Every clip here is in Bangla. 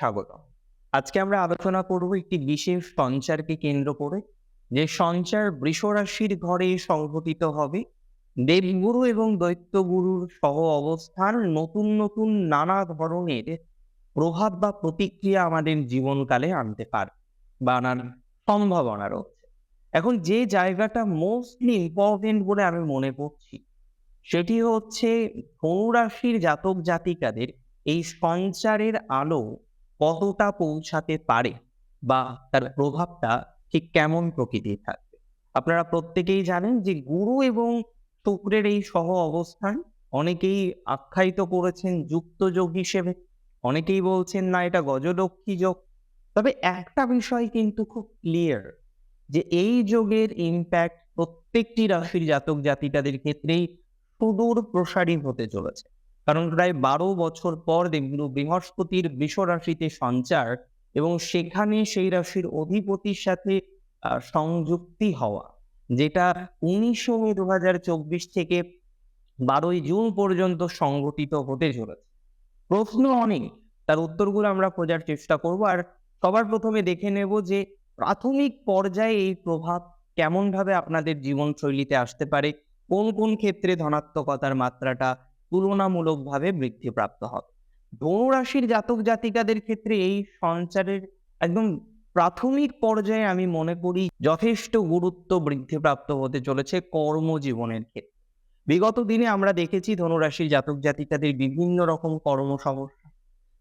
স্বাগত। আজকে আমরা আলোচনা করব একটি বিশেষ সঞ্চারকে কেন্দ্র করে, যে সঞ্চার বৃষ রাশির ঘরে সংঘটিত হবে। দেবগুরু এবং দৈত্যগুরুর সহ অবস্থান নতুন নতুন নানা ধরনের প্রভাব বা প্রতিক্রিয়া আমাদের জীবনকালে আনতে পারে, বা আনার সম্ভাবনা রয়েছে। এখন যে জায়গাটা মোস্টলি ইম্পর্টেন্ট বলে আমি মনে করছি, সেটি হচ্ছে ধনুরাশির জাতক জাতিকাদের এই সঞ্চারের আলো কতটা পৌঁছাতে পারে বা তার প্রভাবটা ঠিক কেমন প্রকৃতির থাকবে? আপনারা প্রত্যেকেই জানেন যে গুরু এবং শুক্রের এই সহ অবস্থান অনেকেই আখ্যায়িত করেছেন যুক্ত যোগ হিসেবে, অনেকেই বলছেন, না, এটা গজলক্ষ্মী যোগ। তবে একটা বিষয় কিন্তু খুব ক্লিয়ার যে এই যোগের ইম্প্যাক্ট প্রত্যেকটি রাশির জাতক জাতিকাদের ক্ষেত্রেই সুদূর প্রসারী হতে চলেছে। কারণ প্রায় বারো বছর পর দেবগুরু বৃহস্পতির বৃষ রাশিতে সঞ্চার এবং সেখানে সেই রাশির অধিপতির সাথে সংযুক্তি হওয়া, যেটা উনিশশো মে দু হাজার চব্বিশ থেকে বারোই জুন পর্যন্ত সংগঠিত হতে চলেছে। প্রশ্ন অনেক, তার উত্তরগুলো আমরা খোঁজার চেষ্টা করব। আর সবার প্রথমে দেখে নেব যে প্রাথমিক পর্যায়ে এই প্রভাব কেমন ভাবে আপনাদের জীবনশৈলীতে আসতে পারে, কোন কোন ক্ষেত্রে ধনাত্মকতার মাত্রাটা তুলনামূলকভাবে বৃদ্ধিপ্রাপ্ত হবে ধনুরাশির জাতক জাতিকাদের ক্ষেত্রে এই সঞ্চারের একদম প্রাথমিক পর্যায়ে আমি মনে করি যথেষ্ট গুরুত্ব বৃদ্ধিপ্রাপ্ত হতে চলেছে কর্মজীবনের ক্ষেত্রে। বিগত দিনে আমরা দেখেছি ধনুরাশির জাতক জাতিকাদের বিভিন্ন রকম কর্ম সমস্যা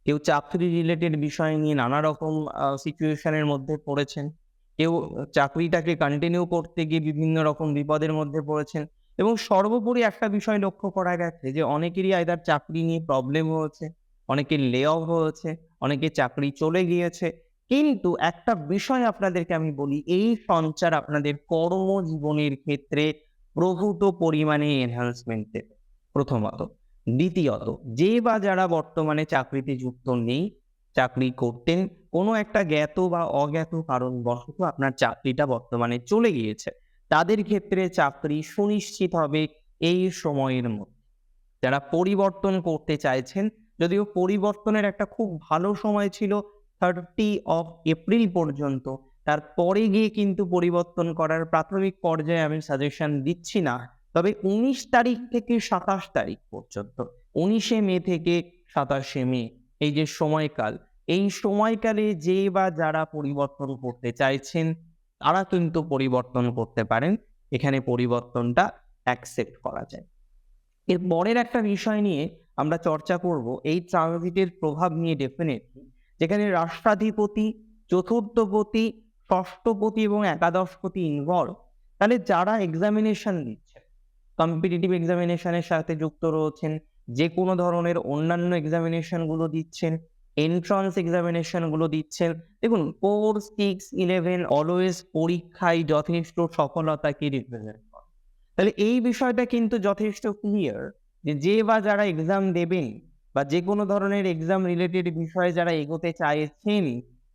কেউ চাকরি রিলেটেড বিষয় নিয়ে নানা রকম সিচুয়েশনের মধ্যে পড়েছেন। কেউ চাকরিটাকে কন্টিনিউ করতে গিয়ে বিভিন্ন রকম বিপদের মধ্যে পড়েছেন। এবং সর্বোপরি একটা বিষয় লক্ষ্য করা গেছে যে অনেকেরই আইদার চাকরি নিয়ে প্রবলেম হয়েছে, অনেকের লে অফ হয়েছে, অনেকে চাকরি চলে গিয়েছে। কিন্তু একটা বিষয় আপনাদেরকে আমি বলি, এই সঞ্চার আপনাদের কর্মজীবনের ক্ষেত্রে প্রভূত পরিমাণে এনহান্সমেন্ট দেবে। প্রথমত। দ্বিতীয়ত, যে বা যারা বর্তমানে চাকরিতে যুক্ত নেই, চাকরি করতেন, কোনো একটা জ্ঞাত বা অজ্ঞাত কারণবশত আপনার চাকরিটা বর্তমানে চলে গিয়েছে। তাদের ক্ষেত্রে চাকরি সুনিশ্চিত হবে এই সময়ের মধ্যে। যারা পরিবর্তন করতে চাইছেন, যদিও পরিবর্তনের একটা খুব ভালো সময় ছিল থার্টি অফ এপ্রিল পর্যন্ত, তারপরে গিয়ে কিন্তু পরিবর্তন করার প্রাথমিক পর্যায়ে আমি সাজেশন দিচ্ছি না। তবে উনিশ তারিখ থেকে সাতাশ তারিখ পর্যন্ত, উনিশে মে থেকে সাতাশে মে, এই যে সময়কাল, এই সময়কালে যে বা যারা পরিবর্তন করতে চাইছেন তারা কিন্তু পরিবর্তন করতে পারেন। এখানে পরিবর্তনটা অ্যাকসেপ্ট করা যায়। এর পরের একটা বিষয় নিয়ে আমরা চর্চা করব, এই ট্রানজিটের প্রভাব নিয়ে ডেফিনেটলি যেখানে রাষ্ট্রাধিপতি, চতুর্থপতি, ষষ্ঠপতি এবং একাদশপতি ইনভলভ তাহলে যারা এক্সামিনেশন দিচ্ছেন কম্পিটিটিভ এক্সামিনেশনের সাথে যুক্ত রয়েছেন যে কোনো ধরনের অন্যান্য এক্সামিনেশনগুলো দিচ্ছেন এন্ট্রান্স এক্সামিনেশনগুলো দিচ্ছেন। দেখুন ফোর সিক্স ইলেভেন অলওয়েজ পরীক্ষায় যথেষ্ট সফলতাকে রিপ্রেজেন্ট করে। তাহলে এই বিষয়টা কিন্তু যথেষ্ট ক্লিয়ার যে যে বা যারা এক্সাম দেবেন বা যে কোনো ধরনের এক্সাম রিলেটেড বিষয়ে যারা এগোতে চাইছেন,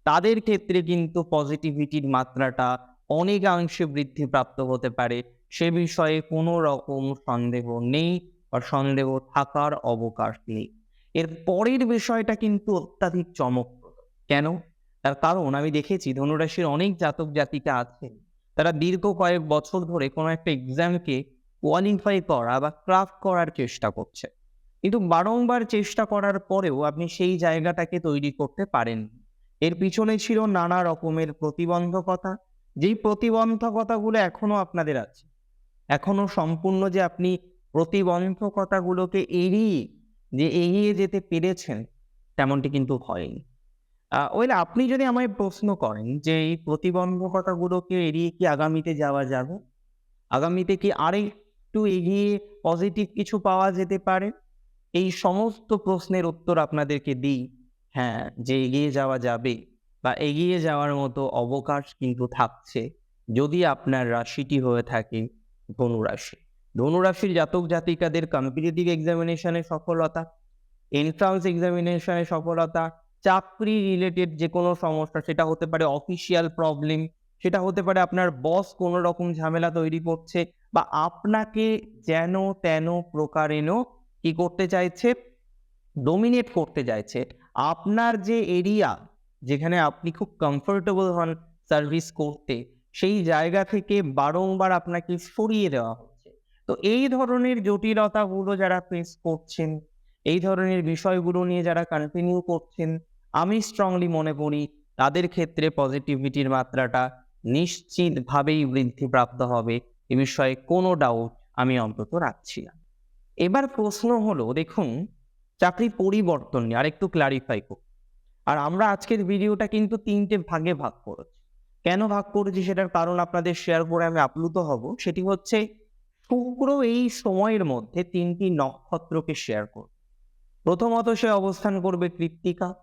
তাদের ক্ষেত্রে কিন্তু পজিটিভিটির মাত্রাটা অনেকাংশে বৃদ্ধি প্রাপ্ত হতে পারে। সে বিষয়ে কোনো রকম সন্দেহ নেই বা সন্দেহ থাকার অবকাশ নেই। এর পরের বিষয়টা কিন্তু অত্যাধিক চমকপ্রদ। কেন? তার কারণ আমি দেখেছি ধনুরাশির অনেক জাতক জাতিকা আছেন। তারা দীর্ঘ কয়েক বছর ধরে কোনো একটা এক্সামকে কোয়ালিফাই করা বা ক্রাফট করার চেষ্টা করছে। কিন্তু বারংবার চেষ্টা করার পরেও আপনি সেই জায়গাটাকে তৈরি করতে পারেন এর পিছনে ছিল নানা রকমের প্রতিবন্ধকতা। যেই প্রতিবন্ধকতাগুলো এখনও আপনাদের আছে। এখনও সম্পূর্ণ যে আপনি প্রতিবন্ধকতাগুলোকে এড়িয়ে যে এগিয়ে যেতে পেরেছেন, তেমনটি কিন্তু হয়নি। ওয়েল আপনি যদি আমায় প্রশ্ন করেন যে এই প্রতিবন্ধকতাগুলোকে এড়িয়ে কি আগামীতে যাওয়া যাবে? আগামীতে কি আরেকটু এগিয়ে পজিটিভ কিছু পাওয়া যেতে পারে? এই সমস্ত প্রশ্নের উত্তর আপনাদেরকে দিই হ্যাঁ যে এগিয়ে যাওয়া যাবে বা এগিয়ে যাওয়ার মতো অবকাশ কিন্তু থাকছে যদি আপনার রাশিটি হয়ে থাকে ধনুরাশি। ধনুরাশির জাতক জাতিকাদের কম্পিটিটিভ এক্সামিনেশনে সফলতা এন্ট্রান্স এক্সামিনেশনে সফলতা, চাকরি রিলেটেড যে কোনো সমস্যা, সেটা হতে পারে অফিসিয়াল প্রবলেম সেটা হতে পারে আপনার বস কোনো রকম ঝামেলা তৈরি করছে বা আপনাকে যেন তেন প্রকারেণ কি করতে চাইছে ডোমিনেট করতে চাইছে। আপনার যে এরিয়া যেখানে আপনি খুব কমফোর্টেবল হন সার্ভিস করতে, সেই জায়গা থেকে বারংবার আপনাকে সরিয়ে দেওয়া তো এই ধরনের জটিলতাগুলো যারা ফেস করছেন, এই ধরনের বিষয়গুলো নিয়ে যারা কন্টিনিউ করছেন, আমি স্ট্রংলি মনে করি তাদের ক্ষেত্রে পজিটিভিটির মাত্রাটা নিশ্চিতভাবেই বৃদ্ধিপ্রাপ্ত হবে। এ বিষয়ে কোনো ডাউট আমি অন্তত রাখছি না। এবার প্রশ্ন হলো, দেখুন, চাকরি পরিবর্তন নিয়ে আরেকটু ক্লারিফাই করুন। আর আমরা আজকের ভিডিওটা কিন্তু তিনটে ভাগে ভাগ করেছি। কেন ভাগ করেছি সেটার কারণ আপনাদের শেয়ার করে আমি আপ্লুত হব, সেটি হচ্ছে শুক্র এই সময়ের মধ্যে তিনটি নক্ষত্রকে শেয়ার করবে। প্রথমত সে অবস্থান করবে কৃত্তিকা,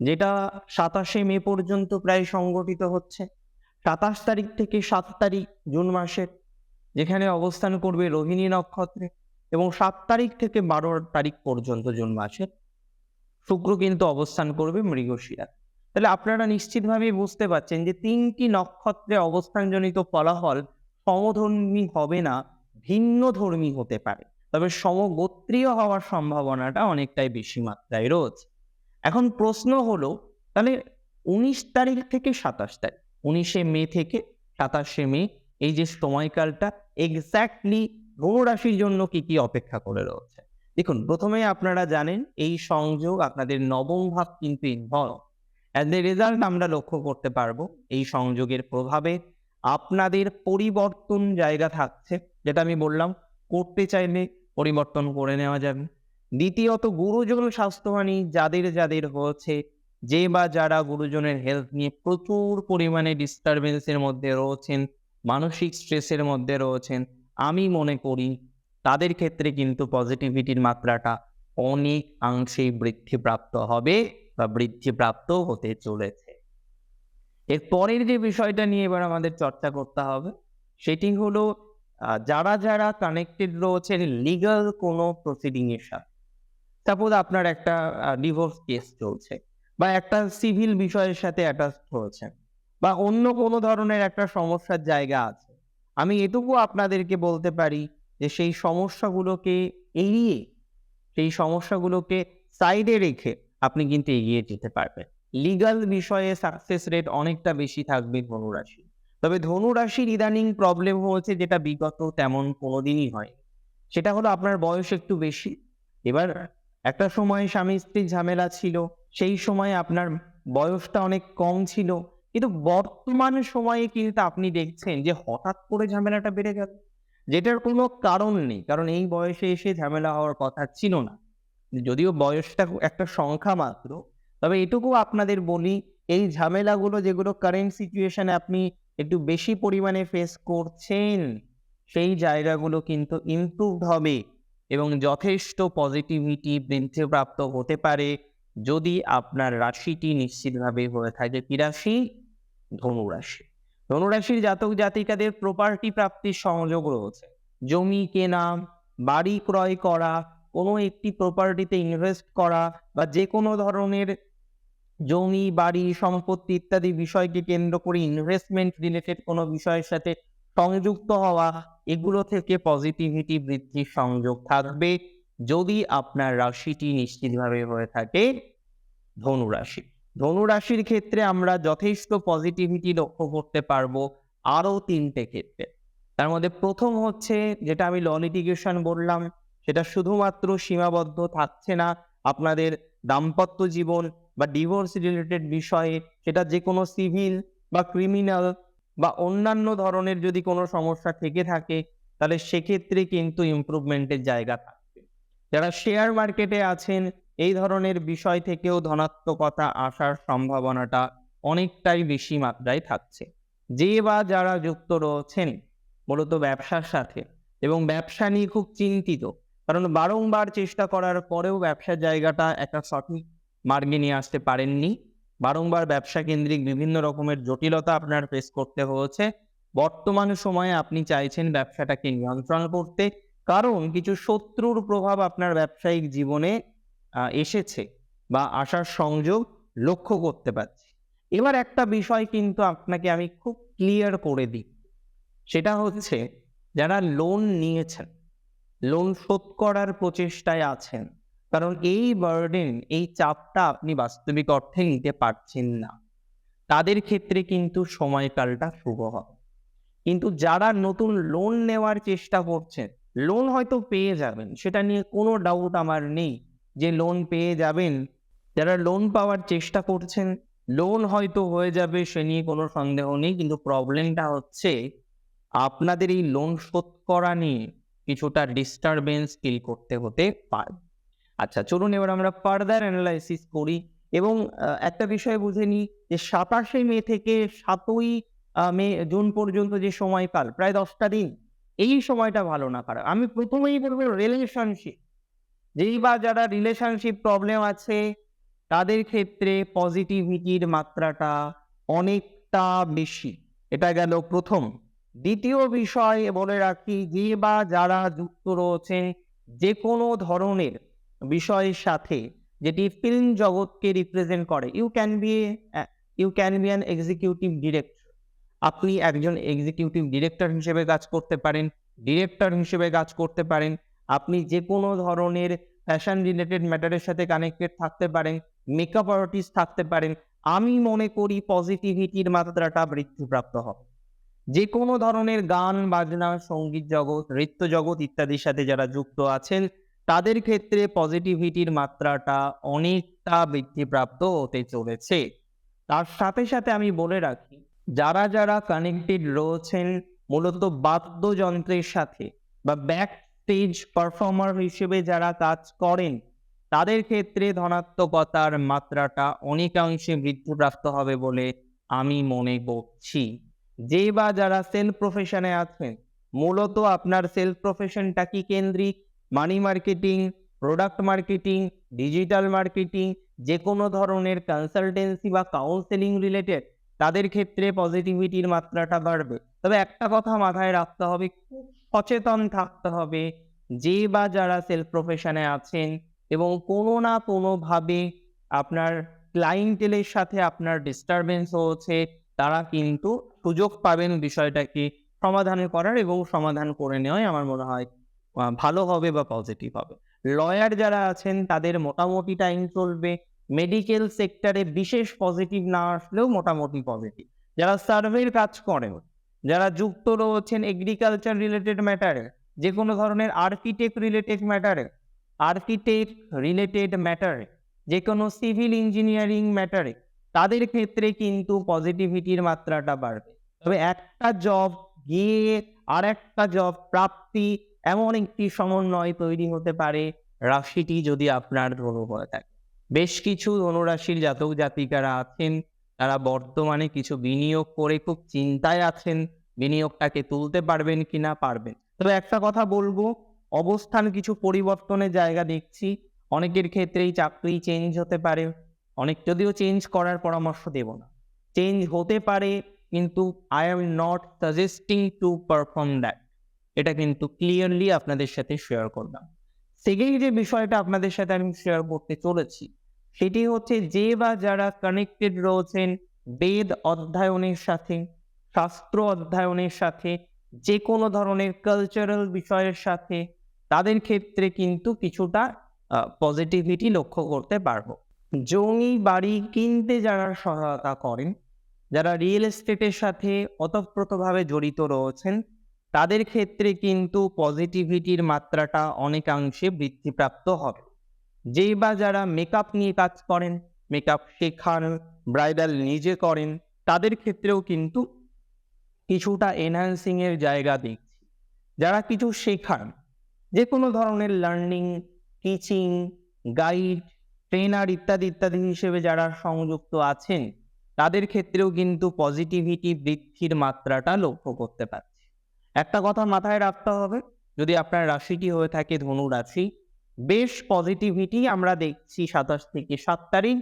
যেটা সাতাশে মে পর্যন্ত প্রায় সংগঠিত হচ্ছে। সাতাশ তারিখ থেকে সাত তারিখ জুন মাসের, যেখানে অবস্থান করবে রোহিণী নক্ষত্রে এবং সাত তারিখ থেকে বারো তারিখ পর্যন্ত জুন মাসের। শুক্র কিন্তু অবস্থান করবে মৃগশিরা। তাহলে আপনারা নিশ্চিতভাবেই বুঝতে পারছেন যে তিনটি নক্ষত্রে অবস্থানজনিত ফলাফল সমধর্মী হবে না। ভিন্ন ধর্মী হতে পারে। তবে সমগোত্রীয় হওয়ার সম্ভাবনাটা অনেকটাই বেশি মাত্রায় রয়েছে। এখন প্রশ্ন হলো, তাহলে উনিশ তারিখ থেকে সাতাশ তারিখ, উনিশে মে থেকে সাতাশে মে, এই যে সময়কালটা এক্স্যাক্টলি ধনুরাশির জন্য কি কি অপেক্ষা করে রয়েছে? দেখুন, প্রথমে আপনারা জানেন, এই সংযোগ আপনাদের নবম ভাব কিন্তু ইনভলভ অ্যাজ এ রেজাল্ট আমরা লক্ষ্য করতে পারব, এই সংযোগের প্রভাবে আপনাদের পরিবর্তন জায়গা থাকছে, যেটা আমি বললাম, করতে চাইলে পরিবর্তন করে নেওয়া যাবে। দ্বিতীয়ত, গুরুজন স্বাস্থ্যহানি যাদের যাদের হয়েছে যে বা যারা গুরুজনের হেলথ নিয়ে প্রচুর পরিমাণে ডিস্টারবেন্সের মধ্যে রয়েছেন, মানসিক স্ট্রেসের মধ্যে রয়েছেন, আমি মনে করি তাদের ক্ষেত্রে কিন্তু পজিটিভিটির মাত্রাটা অনেক অংশেই বৃদ্ধিপ্রাপ্ত হবে বা বৃদ্ধিপ্রাপ্ত হতে চলেছে। এর পরের যে বিষয়টা নিয়ে এবার আমাদের চর্চা করতে হবে, সেটি হলো যারা যারা কানেক্টেড রয়েছেন লিগাল কোনো প্রসিডিং এর সাথে। সাপোজ আপনার একটা ডিভোর্স কেস চলছে বা একটা সিভিল বিষয়ের সাথে অ্যাটাচ হয়েছেন বা অন্য কোনো ধরনের একটা সমস্যার জায়গা আছে, আমি এটুকু আপনাদেরকে বলতে পারি যে সেই সমস্যাগুলোকে এড়িয়ে, সেই সমস্যাগুলোকে সাইডে রেখে আপনি কিন্তু এগিয়ে যেতে পারবেন। লিগাল বিষয়ে সাকসেস রেট অনেকটা বেশি থাকবে ধনুরাশি তবে ধনুরাশির ইদানিং প্রবলেম হয়েছে যেটা বিগত তেমন কোনোদিনই হয় সেটা হলো আপনার বয়স একটু বেশি। এবার একটা সময় স্বামী স্ত্রীর ঝামেলা ছিল, সেই সময় আপনার বয়সটা অনেক কম ছিল। কিন্তু বর্তমান সময়ে কিন্তু আপনি দেখছেন যে হঠাৎ করে ঝামেলাটা বেড়ে গেল। যেটার কোনো কারণ নেই, কারণ এই বয়সে এসে ঝামেলা হওয়ার কথা ছিল না। যদিও বয়সটা একটা সংখ্যা মাত্র তবে এটুকু আপনাদের বলি, এই ঝামেলাগুলো যেগুলো কারেন্ট সিচুয়েশনে আপনি একটু বেশি পরিমাণে ফেস করছেন, সেই জায়গাগুলো কিন্তু ইমপ্রুভড হবে এবং যথেষ্ট পজিটিভিটি বৃদ্ধিপ্রাপ্ত হতে পারে যদি আপনার রাশিটি নিশ্চিতভাবে হয়ে থাকে কি রাশি? ধনুরাশি ধনুরাশির জাতক জাতিকাদের প্রপার্টি প্রাপ্তির সংযোগ রয়েছে। জমি কেনা, বাড়ি ক্রয় করা, কোনো একটি প্রপার্টিতে ইনভেস্ট করা বা যে কোনো ধরনের জমি, বাড়ি, সম্পত্তি ইত্যাদি বিষয়কে কেন্দ্র করে ইনভেস্টমেন্ট রিলেটেড কোনো বিষয়ের সাথে সংযুক্ত হওয়া, এগুলো থেকে পজিটিভিটি বৃদ্ধির সংযোগ থাকবে। যদি আপনার রাশিটি নিশ্চিতভাবে হয়ে থাকে ধনুরাশি ধনুরাশির ক্ষেত্রে আমরা যথেষ্ট পজিটিভিটি লক্ষ্য করতে পারব আরও তিনটে ক্ষেত্রে। তার মধ্যে প্রথম হচ্ছে, যেটা আমি ল লিটিগেশন বললাম, সেটা শুধুমাত্র সীমাবদ্ধ থাকছে না, আপনাদের দাম্পত্য জীবন বা ডিভোর্স রিলেটেড বিষয়ে, সেটা যে কোনো সিভিল বা ক্রিমিনাল বা অন্যান্য ধরনের যদি কোনো সমস্যা থেকে থাকে, তাহলে সেক্ষেত্রে কিন্তু ইমপ্রুভমেন্টের জায়গা থাকবে। যারা শেয়ার মার্কেটে আছেন, এই ধরনের বিষয় থেকেও ধনাত্মকতা আসার সম্ভাবনাটা অনেকটাই বেশি মাত্রায় থাকছে। যে বা যারা যুক্ত রয়েছেন, মূলত ব্যবসার সাথে এবং ব্যবসা নিয়ে খুব চিন্তিত কারণ বারংবার চেষ্টা করার পরেও ব্যবসার জায়গাটা একটা সঠিক মার্গে নিয়ে আসতে পারেননি। বারংবার ব্যবসা কেন্দ্রিক বিভিন্ন রকমের জটিলতা আপনার ফেস করতে হয়েছে। বর্তমান সময়ে আপনি চাইছেন ব্যবসাটাকে নিয়ন্ত্রণ করতে। কারণ কিছু শত্রুর প্রভাব আপনার ব্যবসায়িক জীবনে এসেছে বা আসার সংযোগ লক্ষ্য করতে পারছি। এবার একটা বিষয় কিন্তু আপনাকে আমি খুব ক্লিয়ার করে দিই। সেটা হচ্ছে যারা লোন নিয়েছেন লোন শোধ করার প্রচেষ্টায় আছেন। কারণ এই বার্ডেন এই চাপটা আপনি বাস্তবিক অর্থে নিতে পারছেন না। তাদের ক্ষেত্রে কিন্তু সময়কালটা শুভ হবে। কিন্তু যারা নতুন লোন নেওয়ার চেষ্টা করছেন লোন হয়তো পেয়ে যাবেন, সেটা নিয়ে কোনো ডাউট আমার নেই যে লোন পেয়ে যাবেন। যারা লোন পাওয়ার চেষ্টা করছেন লোন হয়তো হয়ে যাবে, সে নিয়ে কোনো সন্দেহ নেই। কিন্তু প্রবলেমটা হচ্ছে, আপনাদের এই লোন শোধ করা নিয়ে কিছুটা ডিস্টারবেন্স ফিল করতে হতে পারে। আচ্ছা চলুন এবার আমরা ফার্দার অ্যানালাইসিস করি এবং একটা বিষয় বুঝে নিই যে সাতাশে মে থেকে সাতই মে, জুন পর্যন্ত যে সময়কাল প্রায় দশটা দিন, এই সময়টা ভালো না খারাপ। আমি প্রথমেই বলব রিলেশনশিপ যেই বা যারা রিলেশনশিপ প্রবলেম আছে, তাদের ক্ষেত্রে পজিটিভিটির মাত্রাটা অনেকটা বেশি। এটা গেল প্রথম। দ্বিতীয় বিষয় বলে রাখি, যে বা যারা যুক্ত রয়েছে যে কোনো ধরনের বিষয়ের সাথে, যেটি ফিল্ম জগৎকে রিপ্রেজেন্ট করে। You can be you can be an executive director আপনি একজন এক্সিকিউটিভ ডিরেক্টর হিসেবে কাজ করতে পারেন ডিরেক্টর হিসেবে কাজ করতে পারেন। আপনি যে কোনো ধরনের ফ্যাশন রিলেটেড ম্যাটারের সাথে কানেক্টেড থাকতে পারেন মেকআপ আর্টিস্ট থাকতে পারেন। আমি মনে করি পজিটিভিটির মাত্রাটা বৃদ্ধিপ্রাপ্ত হবে। যে কোনো ধরনের গান, বাজনা, সংগীত জগৎ, নৃত্য জগৎ ইত্যাদির সাথে যারা যুক্ত আছেন, তাদের ক্ষেত্রে পজিটিভিটির মাত্রাটা অনেকটা বৃদ্ধিপ্রাপ্ত হতে চলেছে। তার সাথে সাথে আমি বলে রাখি, যারা যারা কানেক্টেড রয়েছেন, মূলত বাদ্যযন্ত্রের সাথে বা ব্যাক স্টেজ পারফর্মার হিসেবে যারা কাজ করেন, তাদের ক্ষেত্রে ধনাত্মকতার মাত্রাটা অনেকাংশে বৃদ্ধিপ্রাপ্ত হবে বলে আমি মনে করছি। যে বা যারা সেলফ প্রফেশনে আছেন, মূলত আপনার সেলফ প্রফেশনটা কি কেন্দ্রিক? Money marketing product marketing digital marketing যে কোনো ধরনের কনসালটেন্সি বা কাউন্সেলিং রিলেটেড তাদের ক্ষেত্রে পজিটিভিটির মাত্রাটা বাড়বে। তবে একটা কথা মাথায় রাখতে হবে, খুব সচেতন থাকতে হবে, যে বা যারা সেলফ প্রফেশনে আছেন এবং কোনো না কোনোভাবে আপনার ক্লায়েন্টেলের সাথে আপনার ডিস্টারবেন্স হচ্ছে তারা কিন্তু সুযোগ পাবেন বিষয়টাকে সমাধান করার এবং সমাধান করে নেওয়াই আমার মনে হয় ভালো হবে বা পজিটিভ হবে। লয়ার যারা আছেন, তাদের মোটামুটি টাইম চলবে। মেডিকেল সেক্টরে বিশেষ পজিটিভ না আসলেও মোটামুটি পজিটিভ যারা সার্ভের কাজ করেন, যারা যুক্ত রয়েছেন এগ্রিকালচার রিলেটেড ম্যাটারে যে কোনো ধরনের আর্কিটেক্ট রিলেটেড ম্যাটারে আর্কিটেক্ট রিলেটেড ম্যাটারে যে কোনো সিভিল ইঞ্জিনিয়ারিং ম্যাটারে তাদের ক্ষেত্রে কিন্তু পজিটিভিটির মাত্রাটা বাড়বে। তবে একটা জব গিয়ে আর একটা জব প্রাপ্তি এমন একটি সমন্বয় তৈরি হতে পারে, রাশিটি যদি আপনার ধনু হয়ে থাকে। বেশ কিছু ধনুরাশির জাতক জাতিকারা আছেন, তারা বর্তমানে কিছু বিনিয়োগ করে খুব চিন্তায় আছেন, বিনিয়োগটাকে তুলতে পারবেন কিনা পারবেন। তবে একটা কথা বলব, অবস্থান কিছু পরিবর্তনের জায়গা দেখছি, অনেকের ক্ষেত্রেই চাকরি চেঞ্জ হতে পারে। অনেক যদিও চেঞ্জ করার পরামর্শ দেব না। চেঞ্জ হতে পারে, কিন্তু I am not suggesting to perform that এটা কিন্তু ক্লিয়ারলি আপনাদের সাথে শেয়ার করলাম। সেকেন্ড যে বিষয়টা আপনাদের সাথে আমি শেয়ার করতে চলেছি, সেটি হচ্ছে যে বা যারা কানেক্টেড রয়েছেন, বেদ অধ্যয়নের সাথে, শাস্ত্র অধ্যয়নের সাথে যে কোনো ধরনের কালচারাল বিষয়ের সাথে, তাদের ক্ষেত্রে কিন্তু কিছুটা পজিটিভিটি লক্ষ্য করতে পারব। জমি, বাড়ি কিনতে যারা সহায়তা করেন, যারা রিয়েল এস্টেটের সাথে ওতপ্রোতভাবে জড়িত রয়েছেন, তাদের ক্ষেত্রে কিন্তু পজিটিভিটির মাত্রাটা অনেকাংশে বৃদ্ধিপ্রাপ্ত হবে। যেই বা যারা মেকআপ নিয়ে কাজ করেন মেকআপ শেখান ব্রাইডাল নিজে করেন, তাদের ক্ষেত্রেও কিন্তু কিছুটা এনহ্যান্সিং এর জায়গা দেখছি। যারা কিছু শেখান যে কোনো ধরনের লার্নিং টিচিং গাইড ট্রেনার ইত্যাদি ইত্যাদি হিসেবে যারা সংযুক্ত আছেন, তাদের ক্ষেত্রেও কিন্তু পজিটিভিটি বৃদ্ধির মাত্রাটা লক্ষ্য করতে পারছি। একটা কথা মাথায় রাখতে হবে, যদি আপনার রাশিটি হয়ে থাকে ধনু রাশি বেশ পজিটিভিটি আমরা দেখছি সাতাশ থেকে সাত তারিখ।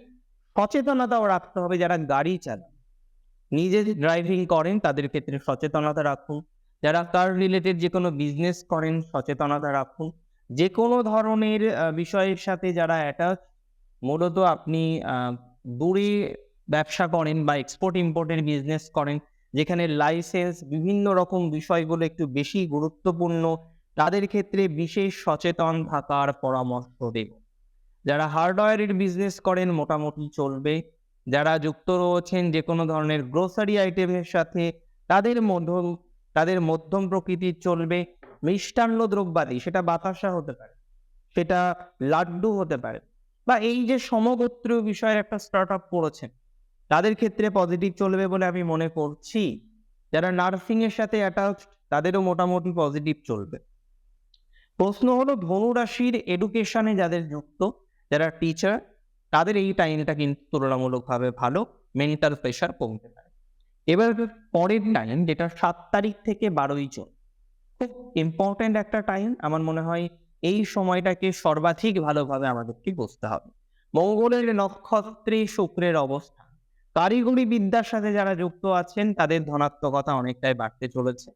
সচেতনতাও রাখতে হবে যারা গাড়ি চালান, নিজে ড্রাইভিং করেন তাদের ক্ষেত্রে সচেতনতা রাখুন। যারা কার রিলেটেড যে কোনো বিজনেস করেন, সচেতনতা রাখুন। যে কোনো ধরনের বিষয়ের সাথে যারা অ্যাটাচ মূলত আপনি দূরে ব্যবসা করেন বা এক্সপোর্ট ইম্পোর্টের বিজনেস করেন, যেখানে লাইসেন্স বিভিন্ন রকম বিষয়গুলো একটু বেশি গুরুত্বপূর্ণ, তাদের ক্ষেত্রে বিশেষ সচেতন থাকার পরামর্শ দেব। যারা হার্ডওয়্যারের বিজনেস করেন, মোটামুটি চলবে। যারা যুক্ত রয়েছেন যে কোনো ধরনের গ্রোসারি আইটেমের সাথে, তাদের মধ্যম তাদের মধ্যম প্রকৃতির চলবে। মিষ্টান্ন দ্রব্যাদি, সেটা বাতাসা হতে পারে, সেটা লাড্ডু হতে পারে বা এই যে সমগোত্রীয় বিষয়ে একটা স্টার্ট আপ করেছেন, তাদের ক্ষেত্রে পজিটিভ চলবে বলে আমি মনে করছি। যারা নার্সিং এর সাথে অ্যাটাচ তাদেরও মোটামুটি পজিটিভ চলবে। প্রশ্ন হলো ধনুরাশির এডুকেশনে যাদের যুক্ত, যারা টিচার তাদের এই টাইমটা কিন্তু তুলনামূলকভাবে ভালো মেন্টাল প্রেশার কমতে পারে। এবার পরের টাইম যেটা সাত তারিখ থেকে বারোই জুন, খুব ইম্পর্ট্যান্ট একটা টাইম আমার মনে হয় এই সময়টাকে সর্বাধিক ভালোভাবে আমাদেরকে বুঝতে হবে। মঙ্গলের নক্ষত্রে শুক্রের অবস্থান কারিগরি বিদ্যার সাথে যারা যুক্ত আছেন, তাদের ধনাত্মকতা অনেকটাই বাড়তে চলেছে।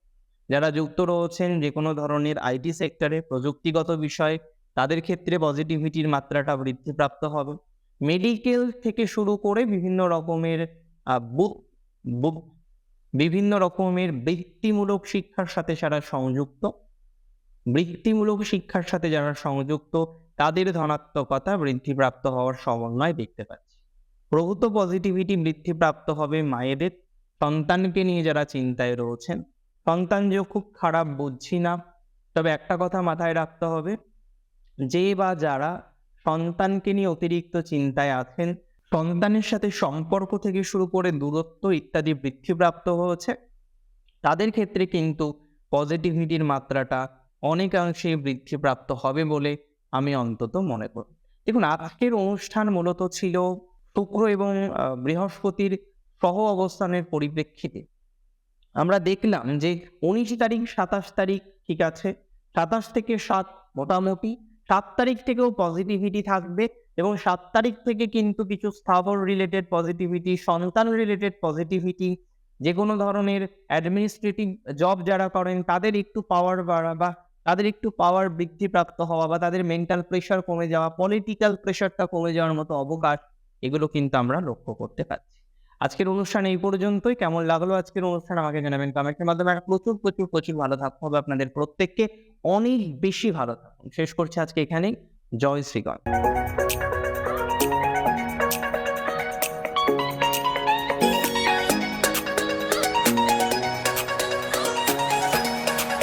যারা যুক্ত রয়েছেন যে কোনো ধরনের আইটি সেক্টরে, প্রযুক্তিগত বিষয়ে, তাদের ক্ষেত্রে পজিটিভিটির মাত্রাটা বৃদ্ধিপ্রাপ্ত হবে। মেডিকেল থেকে শুরু করে বিভিন্ন রকমের বিভিন্ন রকমের বৃত্তিমূলক শিক্ষার সাথে যারা সংযুক্ত। বৃত্তিমূলক শিক্ষার সাথে যারা সংযুক্ত, তাদের ধনাত্মকতা বৃদ্ধিপ্রাপ্ত হওয়ার সমন্বয় দেখতে পাচ্ছি। প্রভূত পজিটিভিটি বৃদ্ধিপ্রাপ্ত হবে মায়েদের। সন্তানকে নিয়ে যারা চিন্তায় রয়েছেন, সন্তান যে খুব খারাপ বুঝছি না। তবে একটা কথা মাথায় রাখতে হবে, যে বা যারা সন্তানকে নিয়ে অতিরিক্ত চিন্তায় আছেন, সন্তানের সাথে সম্পর্ক থেকে শুরু করে দূরত্ব ইত্যাদি বৃদ্ধিপ্রাপ্ত হয়েছে, তাদের ক্ষেত্রে কিন্তু পজিটিভিটির মাত্রাটা অনেকাংশে বৃদ্ধিপ্রাপ্ত হবে বলে আমি অন্তত মনে করি। দেখুন, আজকের অনুষ্ঠান মূলত ছিল শুক্র এবং বৃহস্পতির সহ অবস্থানের পরিপ্রেক্ষিতে। আমরা দেখলাম যে উনিশ তারিখ, সাতাশ তারিখ, ঠিক আছে? সাতাশ থেকে সাত মোটামুটি, সাত তারিখ থেকেও পজিটিভিটি থাকবে এবং সাত তারিখ থেকে কিন্তু কিছু স্থাবর রিলেটেড পজিটিভিটি সন্তান রিলেটেড পজিটিভিটি যে কোনো ধরনের অ্যাডমিনিস্ট্রেটিভ জব যারা করেন, তাদের একটু পাওয়ার বাড়া বা তাদের একটু পাওয়ার বৃদ্ধিপ্রাপ্ত হওয়া বা তাদের মেন্টাল প্রেশার কমে যাওয়া পলিটিক্যাল প্রেশারটা কমে যাওয়ার মতো অবকাশ, এগুলো কিন্তু আমরা লক্ষ্য করতে পারছি। আজকের অনুষ্ঠান এই পর্যন্তই। কেমন লাগল আজকের অনুষ্ঠান আমাকে জানাবেন কমেন্টের মাধ্যমে। প্রচুর প্রচুর প্রচুর ভালো থাকতে হবে আপনাদের প্রত্যেককে। অনেক বেশি ভালো থাকুন। শেষ করছি আজকে এখানে জয় শ্রীগণ